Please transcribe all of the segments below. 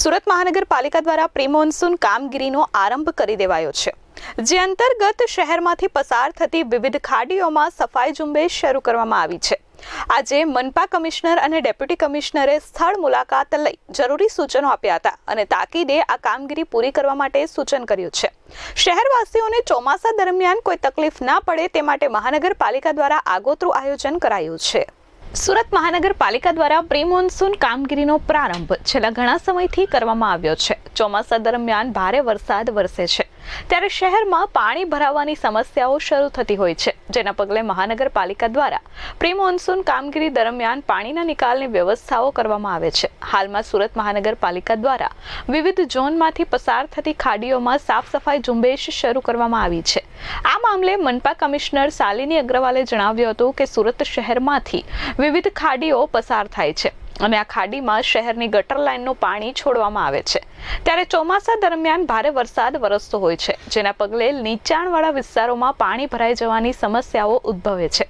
સુરત મહાનગરપાલિકા દ્વારા pre monsoon કામગીરીનો આરંભ કરી દેવાયો છે. જે અંતર્ગત શહેરમાંથી પસાર થતી વિવિધ ખાડીઓમાં સફાઈ ઝુંબેશ શરૂ કરવામાં આવી છે. આજે મનપા કમિશનર અને ડેપ્યુટી કમિશનરે સ્થળ મુલાકાત લઈ જરૂરી સૂચનો આપ્યા હતા અને તાકીદે આ કામગીરી પૂરી કરવા માટે સૂચન કર્યું છે. શહેરવાસીઓને ચોમાસા દરમિયાન કોઈ તકલીફ ના પડે તે માટે મહાનગરપાલિકા દ્વારા આગોતરું આયોજન કરાયું છે. સુરત મહાનગરપાલિકા દ્વારા પ્રી મોન્સૂન કામગીરીનો પ્રારંભ છેલ્લા ઘણા સમયથી કરવામાં આવ્યો છે. ચોમાસા દરમિયાન ભારે વરસાદ વરસે છે. ત્યારે શહેરમાં પાણી ભરાવાની સમસ્યાઓ શરૂ થતી હોય છે, જેના પગલે મહાનગરપાલિકા દ્વારા પ્રી મોન્સૂન કામગીરી દરમિયાન પાણીના નિકાલની વ્યવસ્થાઓ કરવામાં આવે છે. હાલમાં સુરત મહાનગરપાલિકા દ્વારા વિવિધ ઝોનમાંથી પસાર થતી ખાડીઓમાં સાફ સફાઈ ઝુંબેશ શરૂ કરવામાં આવી છે. આ મામલે મનપા કમિશનર શાલિની અગ્રવાલે જણાવ્યું હતું કે સુરત શહેરમાંથી વિવિધ ખાડીઓ પસાર થાય છે અને આ ખાડીમાં શહેરની ગટર લાઇનનું પાણી છોડવામાં આવે છે. ત્યારે ચોમાસા દરમિયાન ભારે વરસાદ વરસતો હોય છે, જેના પગલે નીચાણવાળા વિસ્તારોમાં પાણી ભરાઈ જવાની સમસ્યાઓ ઉદ્ભવે છે.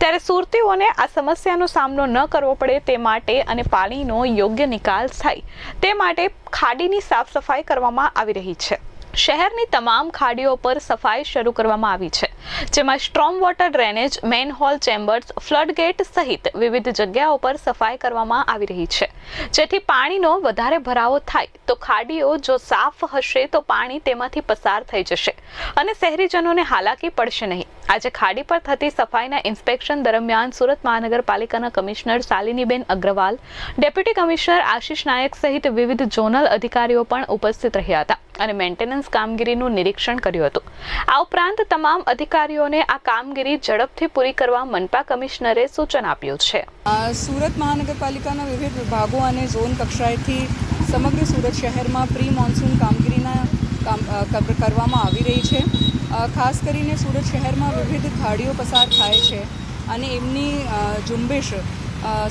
ત્યારે સુરતીઓને આ સમસ્યાનો સામનો ન કરવો પડે તે માટે અને પાણીનો યોગ્ય નિકાલ થાય તે માટે ખાડીની સાફ સફાઈ કરવામાં આવી રહી છે. શહેરની તમામ ખાડીઓ પર સફાઈ શરૂ કરવામાં આવી છે. જેમાં storm water drainage manhole chambers, floodgate સહિત વિવિધ જગ્યાઓ પર સફાઈ કરવામાં આવી રહી છે. જેથી પાણીનો વધારે ભરાવો થાય તો ખાડીઓ જો સાફ હશે તો પાણી તેમાંથી પસાર થઈ જશે અને શહેરીજનોને હાલાકી પડશે નહીં. આજે ખાડી પર થતી સફાઈના ઇન્સ્પેક્શન દરમિયાન સુરત મહાનગરપાલિકાના commissioner Shaliniben Agarwal, deputy commissioner Ashish Nayak સહિત વિવિધ ઝોનલ અધિકારીઓ પણ ઉપસ્થિત રહ્યા હતા અને મેન્ટેનન્સ કામગીરીનું નિરીક્ષણ કર્યું હતું. આ ઉપરાંત તમામ અધિકારીઓને આ કામગીરી ઝડપથી પૂરી કરવા મનપા કમિશનરે સૂચન આપ્યું છે. સુરત મહાનગરપાલિકાના વિવિધ વિભાગો અને ઝોન કક્ષાએથી સમગ્ર સુરત શહેરમાં પ્રી મોન્સૂન કામગીરીના કામ કરવામાં આવી રહી છે. ખાસ કરીને સુરત શહેરમાં વિવિધ ખાડીઓ પસાર થાય છે અને એમની ઝુંબેશ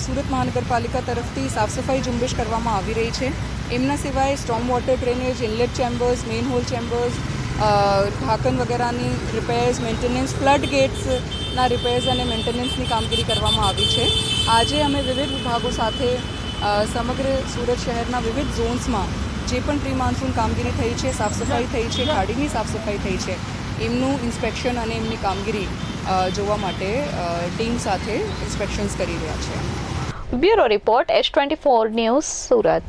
સુરત મહાનગરપાલિકા તરફથી સાફસફાઈ ઝુંબેશ કરવામાં આવી રહી છે. એમના સિવાય storm water drainage inlet chambers manhole chambers ઢાંકન વગેરેની રિપેર્સ મેન્ટેનન્સ ફ્લડ ગેટ્સના રિપેર્સ અને મેન્ટેનન્સની કામગીરી કરવામાં આવી છે. આજે અમે વિવિધ વિભાગો સાથે સમગ્ર સુરત શહેરના વિવિધ ઝોન્સમાં જે પણ પ્રી માન્સૂન કામગીરી થઈ છે સાફ સફાઈ થઈ છે ગાડીની સાફસફાઈ થઈ છે એમનું ઇન્સ્પેક્શન અને એમની કામગીરી જોવા માટે ટીમ સાથે ઇન્સ્પેક્શન્સ કરી રહ્યા છે. Bureau report, S twenty four news Surat.